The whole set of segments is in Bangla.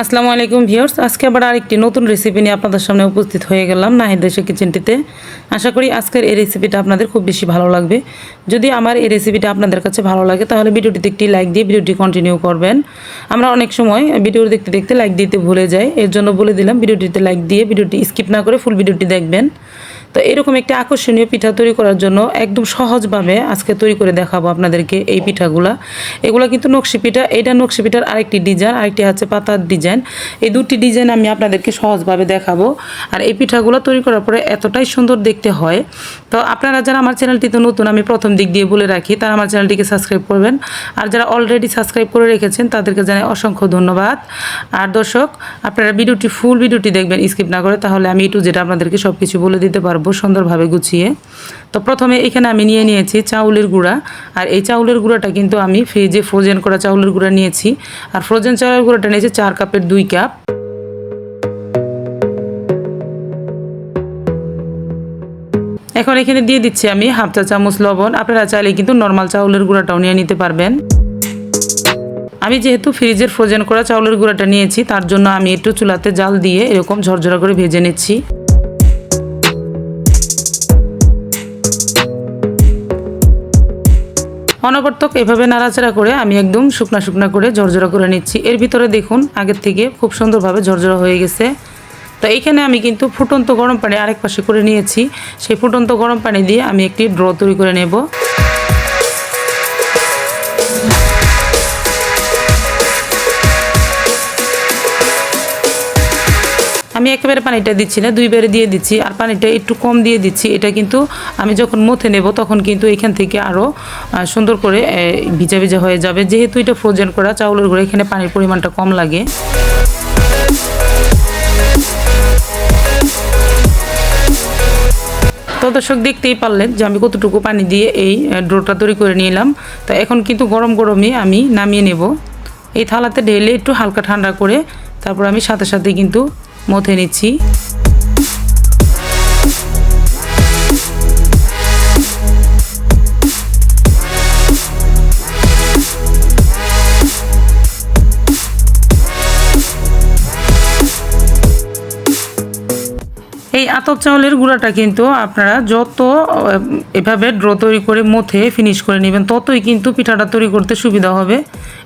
আসসালামু আলাইকুম ভিউয়ার্স, আজকে আবার আরেকটি নতুন রেসিপি নিয়ে আপনাদের সামনে উপস্থিত হয়ে গেলাম নাহিদ দেশের কিচেনটিতে আশা করি আজকের এই রেসিপিটা আপনাদের খুব বেশি ভালো লাগবে। যদি আমার এই রেসিপিটা আপনাদের কাছে ভালো লাগে, তাহলে ভিডিওটিতে একটি লাইক দিয়ে ভিডিওটি কন্টিনিউ করবেন। আমরা অনেক সময় ভিডিও দেখতে দেখতে লাইক দিতে ভুলে যাই, এর জন্য বলে দিলাম ভিডিওটিতে লাইক দিয়ে ভিডিওটি স্কিপ না করে ফুল ভিডিওটি দেখবেন। তো এরকম একটি আকর্ষণীয় পিঠা তৈরি করার জন্য একদম সহজভাবে আজকে তৈরি করে দেখাবো আপনাদেরকে এই পিঠাগুলা। এগুলো কিন্তু নকশি পিঠা, এটা নকশি পিঠার আরেকটি ডিজাইন, আরেকটি হচ্ছে পাতার ডিজাইন। এই দুটি ডিজাইন আমি আপনাদেরকে সহজভাবে দেখাবো। আর এই পিঠাগুলো তৈরি করার পরে এতটাই সুন্দর দেখতে হয়। তো আপনারা যারা আমার চ্যানেলটিতে নতুন, আমি প্রথম দিক দিয়ে বলে রাখি, তারা আমার চ্যানেলটিকে সাবস্ক্রাইব করবেন। আর যারা অলরেডি সাবস্ক্রাইব করে রেখেছেন, তাদেরকে জানাই অসংখ্য ধন্যবাদ। আর দর্শক, আপনারা ভিডিওটি ফুল ভিডিওটি দেখবেন স্কিপ না করে, তাহলে আমি একটু যেটা আপনাদেরকে সব কিছু বলে দিতে পারব। সুন্দরভাবে গুছিয়ে। তো প্রথমে এখানে আমি নিয়ে নিয়েছি চাউলের গুঁড়া। আর এই চাউলের গুঁড়াটা কিন্তু আমি ফ্রিজে ফ্রোজেন করা চাউলের গুঁড়া নিয়েছি। আর ফ্রোজেন চাউলের গুঁড়াটা নিয়েছি চার কাপের দুই কাপ এখন এখানে দিয়ে দিচ্ছি আমি হাফ চা চামচ লবণ। আপনারা চাইলে কিন্তু নর্মাল চাউলের গুঁড়াটাও নিয়ে নিতে পারবেন। আমি যেহেতু ফ্রিজের ফ্রোজেন করা চাউলের গুঁড়াটা নিয়েছি, তার জন্য আমি একটু চুলাতে জাল দিয়ে এরকম ঝরঝরা করে ভেজে নিচ্ছি। অনবর্তক এভাবে নাড়াচাড়া করে আমি একদম শুকনা শুকনা করে ঝরঝরা করে নিচ্ছি। এর ভিতরে দেখুন, আগের থেকে খুব সুন্দরভাবে ঝরঝরা হয়ে গেছে। তো এইখানে আমি কিন্তু ফুটন্ত গরম পানি আরেক পাশে করে নিয়েছি। সেই ফুটন্ত গরম পানি দিয়ে আমি একটি ড্র তৈরি করে নেব। আমি একেবারে পানিটা দিচ্ছি না দুইবারে দিয়ে দিচ্ছি, আর পানিটা একটু কম দিয়ে দিচ্ছি। এটা কিন্তু আমি যখন মথে নেব তখন কিন্তু এখান থেকে আরও সুন্দর করে ভিজা ভিজা হয়ে যাবে। যেহেতু এটা ফ্রোজেন করা, চাউলের গুঁড়ো, এখানে পানির পরিমাণটা কম লাগে। তো দর্শক দেখতেই পারলেন যে আমি কতটুকু পানি দিয়ে এই ডোটা তৈরি করে নিলাম। তা এখন কিন্তু গরম গরমই আমি নামিয়ে নেব। এই থালাতে ঢেলে একটু হালকা ঠান্ডা করে, তারপর আমি সাথে সাথে কিন্তু মথে নিচ্ছি। এই আতপ চাউলের গুঁড়াটা কিন্তু আপনারা যত এভাবে ড্র তৈরি করে মথে ফিনিশ করে নেবেন, ততই কিন্তু পিঠাটা তৈরি করতে সুবিধা হবে।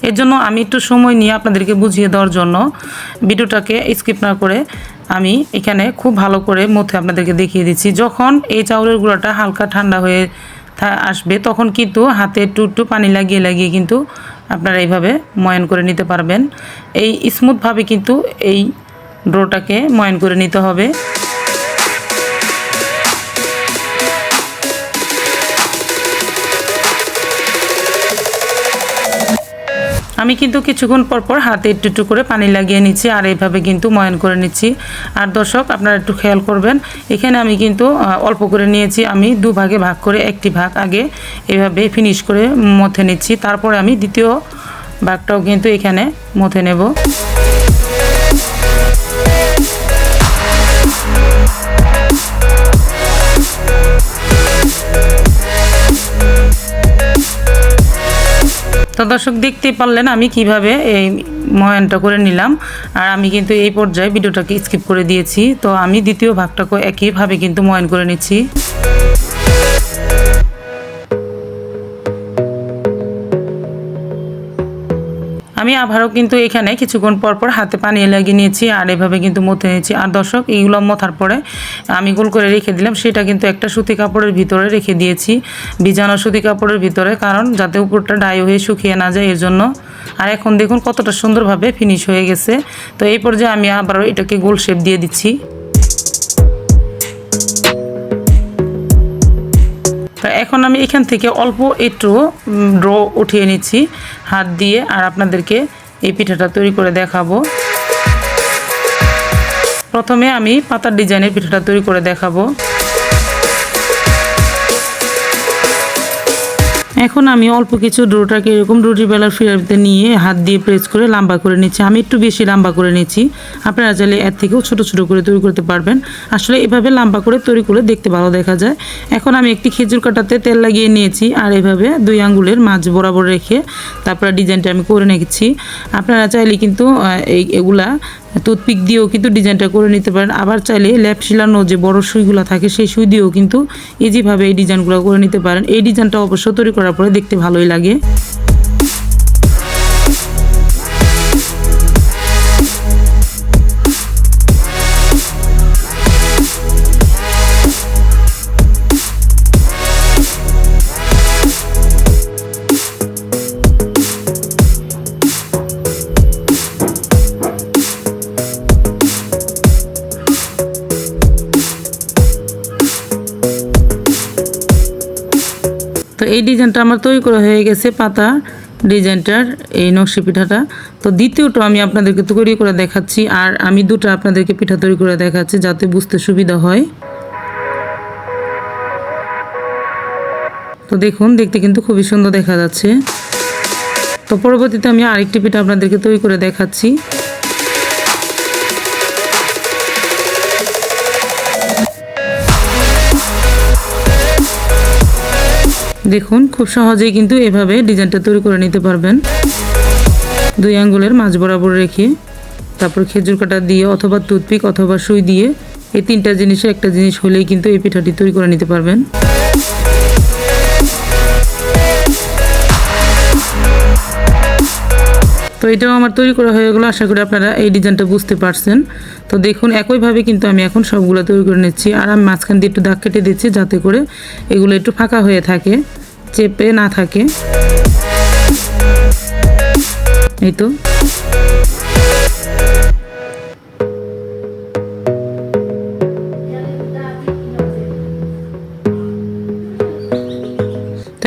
এর জন্য আমি একটু সময় নিয়ে আপনাদেরকে বুঝিয়ে দেওয়ার জন্য ভিডিওটাকে স্কিপ না করে আমি এখানে খুব ভালো করে মথে আপনাদেরকে দেখিয়ে দিচ্ছি। যখন এই চাউলের গুঁড়াটা হালকা ঠান্ডা হয়ে আসবে, তখন কিন্তু হাতে একটু একটু পানি লাগিয়ে লাগিয়ে কিন্তু আপনারা এইভাবে ময়ন করে নিতে পারবেন। এই স্মুথভাবে কিন্তু এই ড্রোটাকে ময়ন করে নিতে হবে। আমি কিন্তু কিছুক্ষণ পর পর হাতে একটু একটু করে পানি লাগিয়ে নিচ্ছি, আর এইভাবে কিন্তু ময়ন করে নিচ্ছি। আর দর্শক, আপনারা একটু খেয়াল করবেন, এখানে আমি কিন্তু অল্প করে নিয়েছি। আমি দু ভাগে ভাগ করে, একটি ভাগ আগে এভাবে ফিনিশ করে মথে নিচ্ছি। তারপরে আমি দ্বিতীয় ভাগটাও কিন্তু এখানে মথে নেব। তো দর্শক দেখতে পারলেন আমি কীভাবে এই ময়নটা করে নিলাম। আর আমি কিন্তু এই পর্যায়ে ভিডিওটাকে স্কিপ করে দিয়েছি। তো আমি দ্বিতীয় ভাগটাকে একইভাবে কিন্তু ময়ন করে নিচ্ছি। আমি আবারও কিন্তু এখানে কিছুক্ষণ পর পর হাতে পানি লাগিয়ে নিয়েছি, আর এভাবে কিন্তু মতে নিয়েছি। আর দর্শক এইগুলো মথার পরে আমি গোল করে রেখে দিলাম। সেটা কিন্তু একটা সুতি কাপড়ের ভিতরে রেখে দিয়েছি, ভিজানো সুতি কাপড়ের ভিতরে, কারণ যাতে উপরটা ডাই হয়ে শুকিয়ে না যায়, এর জন্য। আর এখন দেখুন কতটা সুন্দরভাবে ফিনিশ হয়ে গেছে। তো এই পর্যায়ে আমি আবারও এটাকে গোল শেপ দিয়ে দিচ্ছি। এখন আমি এখান থেকে অল্প একটু ড্র উঠিয়ে নিচ্ছি, হাত দিয়ে, আর আপনাদেরকে এই পিঠাটা তৈরি করে দেখাবো। প্রথমে আমি পাতার ডিজাইনের পিঠাটা তৈরি করে দেখাবো। এখন আমি অল্প কিছু ডোটাকে এরকম রুটি বেলার ফিরাতে নিয়ে হাত দিয়ে প্রেস করে লম্বা করে নিচ্ছি। আমি একটু বেশি লম্বা করে নিচ্ছি। আপনারা চাইলে এর থেকেও ছোট ছোট করে তৈরি করতে পারবেন। আসলে এভাবে লম্বা করে তৈরি করে দেখতে ভালো দেখা যায়। এখন আমি একটি খেজুর কাটাতে তেল লাগিয়ে নিয়েছি আর এভাবে দুই আঙ্গুলের মাছ বরাবর রেখে তারপরে ডিজাইনটা আমি করে নিচ্ছি। আপনারা চাইলে কিন্তু এই, এগুলা টুথপিক দিয়েও কিন্তু ডিজাইনটা করে নিতে পারেন। আবার চাইলে ল্যাপ শিলানো যে বড় সুইগুলো থাকে, সেই সুই দিয়েও কিন্তু ইজিভাবে এই ডিজাইনগুলো করে নিতে পারেন। এই ডিজাইনটা অবশ্য তৈরি করার পরে দেখতে ভালোই লাগে। ডিজাইনটা আমার তৈরি করা হয়ে গেছে, পাতা ডিজাইনটার এই নকশি পিঠাটা। তো দ্বিতীয়টা আমি আপনাদেরকে তৈরি করে দেখাচ্ছি, আর আমি দুটো আপনাদেরকে পিঠা তৈরি করে দেখাচ্ছি যাতে বুঝতে সুবিধা হয়। তো দেখুন, দেখতে কিন্তু খুবই সুন্দর দেখা যাচ্ছে। তো পরবর্তীতে আমি আরেকটি পিঠা আপনাদেরকে তৈরি করে দেখাচ্ছি। দেখুন, খুব সহজেই কিন্তু এভাবে ডিজাইনটা তৈরি করে নিতে পারবেন। দুই আঙ্গুলের মাঝ বরাবর রেখে, তারপর খেজুর কাটা দিয়ে অথবা টুথপিক অথবা সুই দিয়ে এই তিনটা জিনিসে একটা জিনিস হলেই কিন্তু এই পিঠাটি তৈরি করে নিতে পারবেন। তো এটাও আমার তৈরি করা হয়ে গেলো। আশা করি আপনারা এই ডিজাইনটা বুঝতে পারছেন। তো দেখুন, একইভাবে কিন্তু আমি এখন সবগুলো তৈরি করে নিচ্ছি। আর আমি মাঝখান দিয়ে একটু দাগ কেটে দিচ্ছি যাতে করে এগুলো একটু ফাঁকা হয়ে থাকে, চেপে না থাকে। এই তো।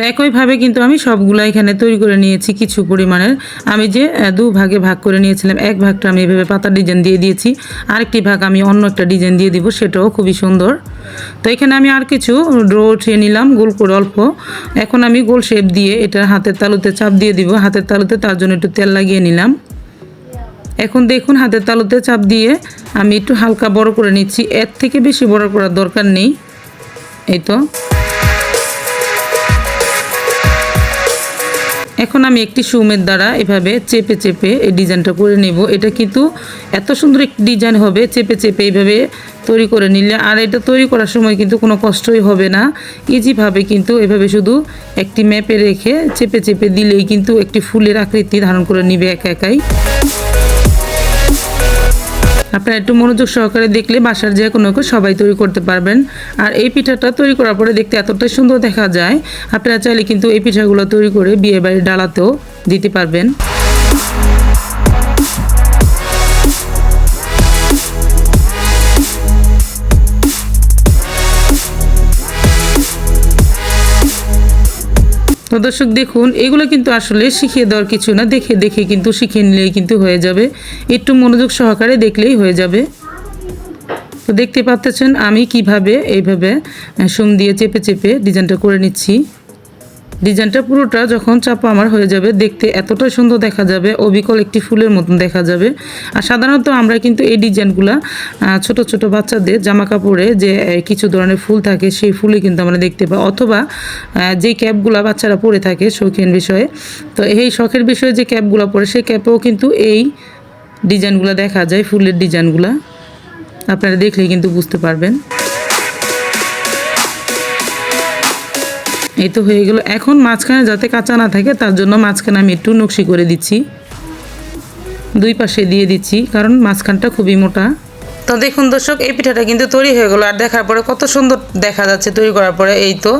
তো একইভাবে কিন্তু আমি সবগুলো এখানে তৈরি করে নিয়েছি কিছু পরিমাণের। আমি যে দু ভাগে ভাগ করে নিয়েছিলাম। এক ভাগটা আমি এভাবে পাতা ডিজাইন দিয়ে দিয়েছি। আরেকটি ভাগ আমি অন্য একটা ডিজাইন দিয়ে দিব, সেটাও খুবই সুন্দর। তো এখানে আমি আর কিছু ড্রো উঠিয়ে নিলাম, গোল করে অল্প। এখন আমি গোল শেপ দিয়ে এটা হাতের তালুতে চাপ দিয়ে দিব। হাতের তালুতে তার জন্য একটু তেল লাগিয়ে নিলাম। এখন দেখুন, হাতের তালুতে চাপ দিয়ে আমি একটু হালকা বড় করে নিচ্ছি। এর থেকে বেশি বড় করার দরকার নেই। এই তো। এখন আমি একটি সুমের দ্বারা এভাবে চেপে চেপে এই ডিজাইনটা করে নেব। এটা কিন্তু এত সুন্দর একটি ডিজাইন হবে, চেপে চেপে এইভাবে তৈরি করে নিলে। আর এটা তৈরি করার সময় কিন্তু কোনো কষ্টই হবে না। ইজিভাবে কিন্তু এভাবে শুধু একটি ম্যাপে রেখে চেপে চেপে দিলেই কিন্তু একটি ফুলের আকৃতি ধারণ করে নিবে একা একাই। আপনারা একটু মনোযোগ সহকারে দেখলে বাসার যে কোনো সবাই তৈরি করতে পারবেন। আর এই পিঠাটা তৈরি করার পরে দেখতে এতটাই সুন্দর দেখা যায়। আপনারা চাইলে কিন্তু এই পিঠাগুলো তৈরি করে বিয়ে বাড়ির ডালাতেও দিতে পারবেন। তো দর্শক দেখুন, এগুলো কিন্তু আসলে শিখিয়ে দেওয়ার কিছু না। দেখে দেখে কিন্তু শিখে নিলেই কিন্তু হয়ে যাবে। একটু মনোযোগ সহকারে দেখলেই হয়ে যাবে। তো দেখতে পাচ্ছেন আমি কীভাবে এইভাবে সোম দিয়ে চেপে চেপে ডিজাইনটা করে নিচ্ছি। ডিজাইনটা পুরোটা যখন চাপা আমার হয়ে যাবে, দেখতে এতটা সুন্দর দেখা যাবে, অবিকল একটি ফুলের মতন দেখা যাবে। আর সাধারণত আমরা কিন্তু এই ডিজাইনগুলা ছোট ছোট বাচ্চাদের জামা কাপড়ে যে কিছু ধরনের ফুল থাকে, সেই ফুলে কিন্তু আমরা দেখতে পাই। অথবা যে ক্যাপগুলা বাচ্চারা পরে থাকে শৌখিন বিষয়ে, তো এই শখের বিষয়ে যে ক্যাপগুলো পরে, সেই ক্যাপেও কিন্তু এই ডিজাইনগুলো দেখা যায়, ফুলের ডিজাইনগুলা। আপনারা দেখলেই কিন্তু বুঝতে পারবেন। এই তো হয়ে গেল। এখন মাঝখানে যাতে কাঁচা না থাকে, তার জন্য মাঝখানে আমি একটু নকশি করে দিচ্ছি। দুই পাশে দিয়ে দিচ্ছি, কারণ মাঝখানটা খুবই মোটা। তো দেখুন দর্শক, এই পিঠাটা কিন্তু তৈরি হয়ে গেলো, আর দেখার পরে কত সুন্দর দেখা যাচ্ছে তৈরি করার পরে, এই তো।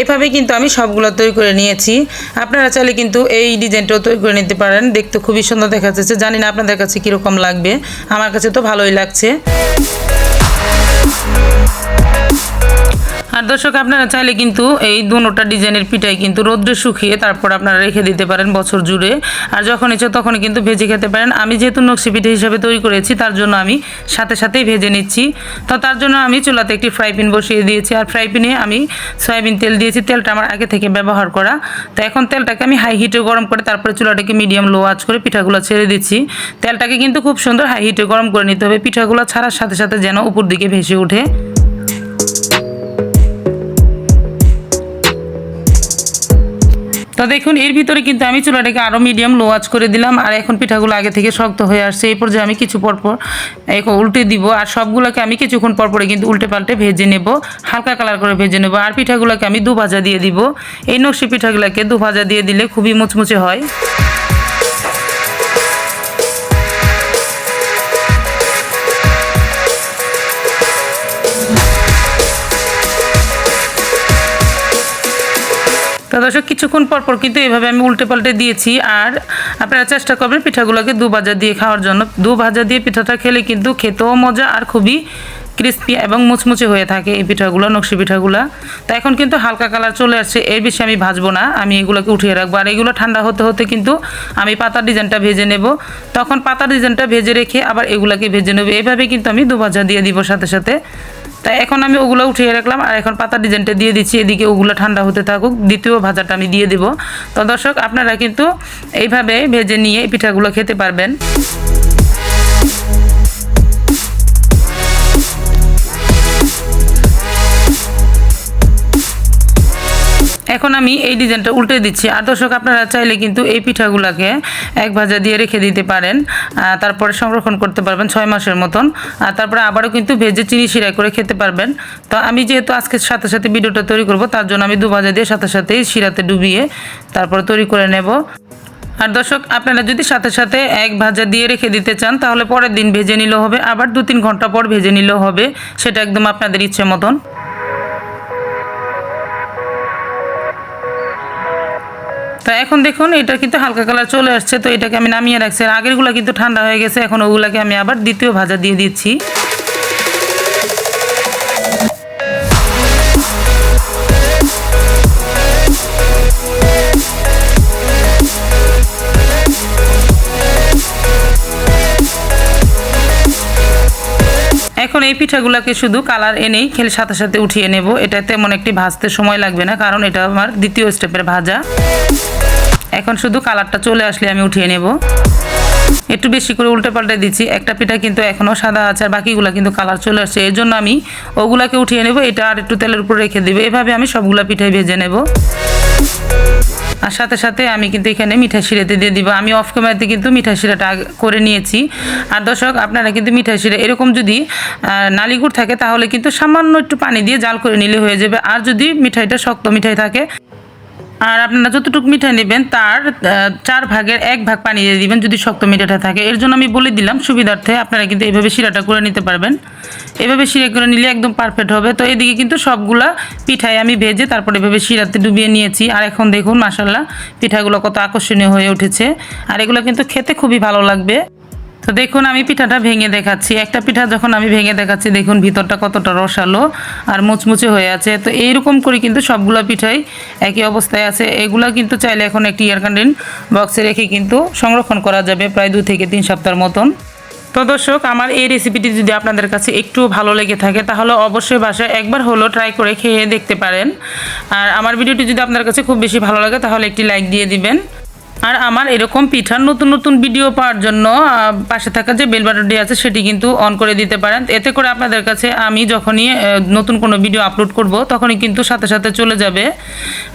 এইভাবে কিন্তু আমি সবগুলো তৈরি করে নিয়েছি। আপনারা চাইলে কিন্তু এই ডিজাইনটাও তৈরি করে নিতে পারেন, দেখতে খুবই সুন্দর দেখা যাচ্ছে। জানি না আপনাদের কাছে কীরকম লাগবে, আমার কাছে তো ভালোই লাগছে। আর দর্শক, আপনারা চাইলে কিন্তু এই দুনোটা ডিজাইনের পিঠাই কিন্তু রোদ্রে শুকিয়ে তারপর আপনারা রেখে দিতে পারেন বছর জুড়ে। আর যখন ইচ্ছে তখন কিন্তু ভেজে খেতে পারেন। আমি যেহেতু নকশি পিঠা হিসাবে তৈরি করেছি, তার জন্য আমি সাথে সাথেই ভেজে নিচ্ছি। তো তার জন্য আমি চুলাতে একটি ফ্রাই প্যান বসিয়ে দিয়েছি। আর ফ্রাই প্যানে আমি সয়াবিন তেল দিয়েছি। তেলটা আমার আগে থেকে ব্যবহার করা। তো এখন তেলটাকে আমি হাই হিটে গরম করে তারপরে চুলাটাকে মিডিয়াম লো আঁচ করে পিঠাগুলো ছেড়ে দিচ্ছি। তেলটাকে কিন্তু খুব সুন্দর হাই হিটে গরম করে নিতে হবে। পিঠাগুলো ছাড়ার সাথে সাথে যেন উপর দিকে ভেসে ওঠে। তো দেখুন, এর ভিতরে কিন্তু আমি চুলাটাকে আরও মিডিয়াম লো আঁচ করে দিলাম, আর এখন পিঠাগুলো আগে থেকে শক্ত হয়ে আসছে। এই পর্যায়ে আমি কিছু পরপর এখন উল্টে দিব, আর সবগুলোকে আমি কিছুক্ষণ পরপরে কিন্তু উল্টে পাল্টে ভেজে নেব, হালকা কালার করে ভেজে নেব। আর পিঠাগুলোকে আমি দু ভাজা দিয়ে দিব। এই নকশি পিঠাগুলোকে দু ভাজা দিয়ে দিলে খুবই মুচমুচে হয়। দর্শক, কিছুক্ষণ পর পর কিন্তু এভাবে আমি উল্টে পাল্টে দিয়েছি। আর আপনারা চেষ্টা করবেন পিঠাগুলোকে দু ভাজা দিয়ে খাওয়ার জন্য। দু ভাজা দিয়ে পিঠাটা খেলে কিন্তু খেতেও মজা আর খুবই ক্রিস্পি এবং মুচমুচে হয়ে থাকে এই পিঠাগুলো, নকশি পিঠাগুলো। তো এখন কিন্তু হালকা কালার চলে আসছে, এর বেশি আমি ভাজবো না। আমি এগুলোকে উঠিয়ে রাখব। আর এগুলো ঠান্ডা হতে হতে কিন্তু আমি পাতার ডিজাইনটা ভেজে নেব। তখন পাতার ডিজাইনটা ভেজে রেখে আবার এগুলোকে ভেজে নেব। এভাবে কিন্তু আমি দু ভাজা দিয়ে দিব সাথে সাথে। তাই এখন আমি ওগুলো উঠিয়ে রাখলাম আর এখন পাতা ডিজাইনটা দিয়ে দিচ্ছি। এদিকে ওগুলো ঠান্ডা হতে থাকুক, দ্বিতীয় ভাজাটা আমি দিয়ে দেবো। তো দর্শক, আপনারা কিন্তু এইভাবে ভেজে নিয়ে পিঠাগুলো খেতে পারবেন। এখন আমি এই ডিজাইনটা উল্টে দিচ্ছি। আর দর্শক, আপনারা চাইলে কিন্তু এই পিঠাগুলোকে এক ভাজা দিয়ে রেখে দিতে পারেন। তারপরে সংরক্ষণ করতে পারবেন ছয় মাসের মতন। আর তারপরে আবারও কিন্তু ভেজে চিনি শিরাই করে খেতে পারবেন। তো আমি যেহেতু আজকে সাথে সাথে ভিডিওটা তৈরি করব, তার জন্য আমি দু ভাজা দিয়ে সাথে সাথেই শিরাতে ডুবিয়ে তারপরে তৈরি করে নেব। আর দর্শক, আপনারা যদি সাথে সাথে এক ভাজা দিয়ে রেখে দিতে চান, তাহলে পরের দিন ভেজে নিলেও হবে। আবার দু তিন ঘণ্টা পর ভেজে নিলেও হবে। সেটা একদম আপনাদের ইচ্ছে মতন। তো এখন দেখুন, এটা কিন্তু হালকা কালার চলে আসছে, তো এটাকে আমি নামিয়ে রাখছি। আর আগেরগুলো কিন্তু ঠান্ডা হয়ে গেছে, এখন ওগুলাকে আমি আবার দ্বিতীয় ভাজা দিয়ে দিচ্ছি। পিঠাগুলোকে শুধু কালার এনেই খেলে সাথে সাথে উঠিয়ে নেব। এটা তেমন একটি ভাজতে সময় লাগবে না, কারণ এটা আমার দ্বিতীয় স্টেপের ভাজা। এখন শুধু কালারটা চলে আসলে আমি উঠিয়ে নেব। একটু বেশি করে উল্টে পাল্টে দিচ্ছি। একটা পিঠা কিন্তু এখনও সাদা আছে আর বাকিগুলো কিন্তু কালার চলে আসছে। এই জন্য আমি ওগুলাকে উঠিয়ে নেব। এটা আর একটু তেলের উপর রেখে দেবো। এভাবে আমি সবগুলা পিঠাই ভেজে নেব। আর সাথে সাথে আমি কিন্তু এখানে মিঠা শিরাতে দিয়ে দিব। আমি অফ ক্যামেরাতে কিন্তু মিঠা শিরাটা করে নিয়েছি। আর দর্শক, আপনারা কিন্তু মিঠা শিরা এরকম যদি নালিগুড় থাকে, তাহলে কিন্তু সামান্য একটু পানি দিয়ে জাল করে নিলে হয়ে যাবে। আর যদি মিঠাইটা শক্ত মিঠাই থাকে আর আপনারা যতটুকু মিঠাই নেবেন, তার চার ভাগের এক ভাগ পানি দিয়ে দিবেন যদি শক্ত মিঠাটা থাকে। এর জন্য আমি বলে দিলাম, সুবিধার্থে আপনারা কিন্তু এভাবে শিরাটা করে নিতে পারবেন। এভাবে শিরা করে নিলে একদম পারফেক্ট হবে। তো এদিকে কিন্তু সবগুলা পিঠাই আমি ভেজে তারপরে এভাবে শিরাতে ডুবিয়ে নিয়েছি। আর এখন দেখুন মাসাল্লাহ পিঠাগুলো কত আকর্ষণীয় হয়ে উঠেছে। আর এগুলো কিন্তু খেতে খুবই ভালো লাগবে। তো দেখুন, আমি পিঠাটা ভেঙে দেখাচ্ছি। একটা পিঠা যখন আমি ভেঙে দেখাচ্ছি, দেখুন ভিতরটা কতটা রসালো আর মুচমুচে হয়ে আছে। তো এইরকম করে কিন্তু সবগুলো পিঠাই একই অবস্থায় আছে। এগুলো কিন্তু চাইলে এখন একটি এয়ার বক্সে রেখে কিন্তু সংরক্ষণ করা যাবে প্রায় দু থেকে তিন সপ্তাহের মতন। তো দর্শক, আমার এই রেসিপিটি যদি আপনাদের কাছে একটু ভালো লেগে থাকে, তাহলে অবশ্যই বাসায় একবার হলো ট্রাই করে খেয়ে দেখতে পারেন। আর আমার ভিডিওটি যদি আপনার কাছে খুব বেশি ভালো লাগে, তাহলে একটি লাইক দিয়ে দিবেন। আর আমার এরকম পিঠার নতুন নতুন ভিডিও পাওয়ার জন্য পাশে থাকা যে বেল বাটনটি আছে সেটি কিন্তু অন করে দিতে পারেন। এতে করে আপনাদের কাছে আমি যখনই নতুন কোনো ভিডিও আপলোড করব, তখনই কিন্তু সাথে সাথে চলে যাবে।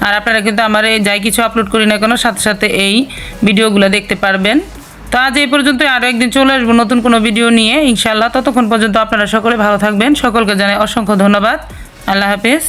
আর আপনারা কিন্তু আমার এই যাই কিছু আপলোড করি না কেন, সাথে সাথে এই ভিডিওগুলো দেখতে পারবেন। তো আজ এই পর্যন্ত আরও একদিন চলে আসব নতুন কোনো ভিডিও নিয়ে ইনশাল্লাহ ততক্ষণ পর্যন্ত আপনারা সকলে ভালো থাকবেন। সকলকে জানাই অসংখ্য ধন্যবাদ। আল্লাহ হাফেজ।